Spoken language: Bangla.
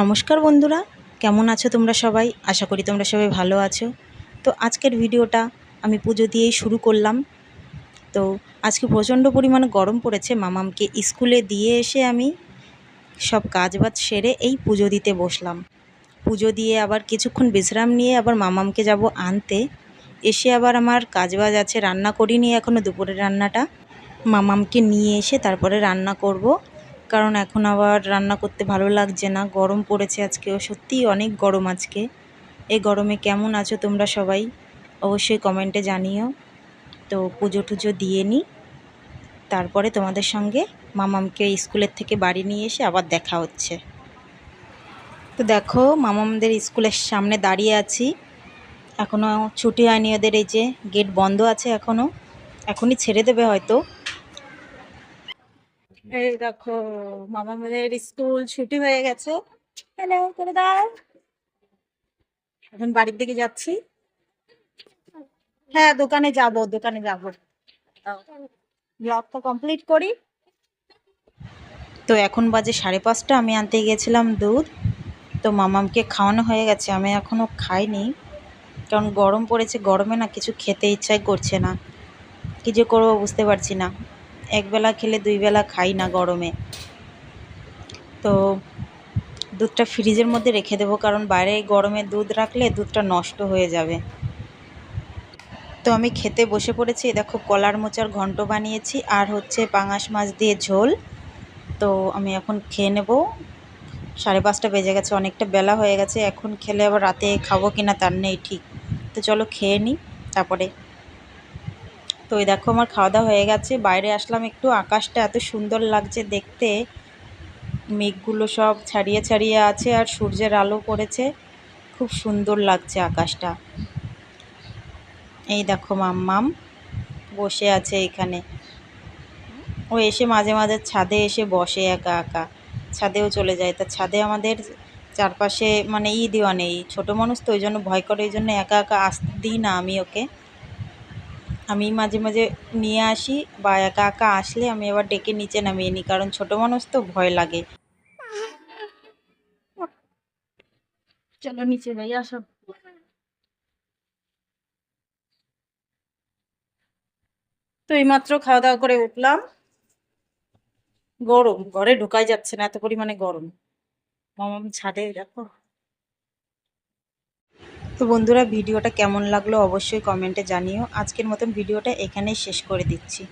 নমস্কার বন্ধুরা, কেমন আছো তোমরা সবাই? আশা করি তোমরা সবাই ভালো আছো। তো আজকের ভিডিওটা আমি পুজো দিয়েই শুরু করলাম। তো আজকে প্রচণ্ড পরিমাণে গরম পড়েছে, মামামকে স্কুলে দিয়ে এসে আমি সব কাজবাজ সেরে এই পুজো দিতে বসলাম। পুজো দিয়ে আবার কিছুক্ষণ বিশ্রাম নিয়ে আবার মামামকে যাব আনতে। এসে আবার আমার কাজবাজ আছে, রান্না করিনি এখনও দুপুরের রান্নাটা। মামামকে নিয়ে এসে তারপরে রান্না করব। কারণ এখন আবার রান্না করতে ভালো লাগছে না, গরম পড়েছে আজকেও সত্যিই অনেক গরম আজকে। এই গরমে কেমন আছো তোমরা সবাই? অবশ্যই কমেন্টে জানিও। তো পুজো টুজো দিয়ে নিই তারপরে তোমাদের সঙ্গে মামামকে স্কুলের থেকে বাড়ি নিয়ে এসে আবার দেখা হচ্ছে। তো দেখো, মামামদের স্কুলের সামনে দাঁড়িয়ে আছি। এখনও ছুটি হয়নি ওদের, এই যে গেট বন্ধ আছে এখনও এখনই ছেড়ে দেবে হয়তো। এই দেখো মামামের স্কুল ছুটি হয়ে গেছে। হ্যালো করে দাও। এখন বাড়ির দিকে যাচ্ছি। হ্যাঁ দোকানে যাব দোকানে যাব। ব্লগটা কমপ্লিট করি। তো এখন বাজে সাড়ে পাঁচটা, আমি আনতে গিয়েছিলাম দুধ। তো মামামকে খাওয়ানো হয়ে গেছে, আমি এখনও খাইনি। কারণ গরম পড়েছে, গরমে না কিছু খেতে ইচ্ছাই করছে না। কী যে করব বুঝতে পারছি না। একবেলা খেলে দুই বেলা খাই না গরমে। তো দুধটা ফ্রিজের মধ্যে রেখে দেবো, কারণ বাইরে গরমে দুধ রাখলে দুধটা নষ্ট হয়ে যাবে। তো আমি খেতে বসে পড়েছি দেখো কলার মোচার ঘন্ট বানিয়েছি, আর হচ্ছে পাঙাশ মাছ দিয়ে ঝোল। তো আমি এখন খেয়ে নেব। সাড়ে পাঁচটা বেজে গেছে, অনেকটা বেলা হয়ে গেছে, এখন খেলে আবার রাতে খাব কি না তার নেই ঠিক। তো চলো খেয়ে নিই, তারপরে তো দেখো আমার খাওয়া দাওয়া হয়ে গেছে। বাইরে আসলাম একটু। আকাশটা এত সুন্দর লাগছে দেখতে। মেঘগুলো সব ছাড়িয়ে ছাড়িয়ে আছে আর সূর্যের আলো পড়েছে। খুব সুন্দর লাগছে আকাশটা। এই দেখো মাম্মাম বসে আছে এখানে। ও এসে মাঝে মাঝে ছাদে এসে বসে একা একা। ছাদেও চলে যায়। তা ছাদে আমাদের চারপাশে মানে ই দেওয়া নেই। ছোটো মানুষ তো ওই জন্য ভয় করে। ওই জন্য একা একা আসতে দিই না আমি ওকে। আমি মাঝে মাঝে নিয়ে আসি, বা একা একা আসলে আমি আবার ডেকে নিচে নামিয়ে নিই, কারণ ছোট মানুষ তো ভয় লাগে। তো এইমাত্র খাওয়া দাওয়া করে উঠলাম। গরম, ঘরে ঢুকাই যাচ্ছে না, এত পরিমাণে গরম। মামাম ছাদে, দেখো। তো বন্ধুরা, ভিডিওটা কেমন লাগল অবশ্যই কমেন্টে জানিও। আজকের মতন ভিডিওটা এখানেই শেষ করে দিচ্ছি।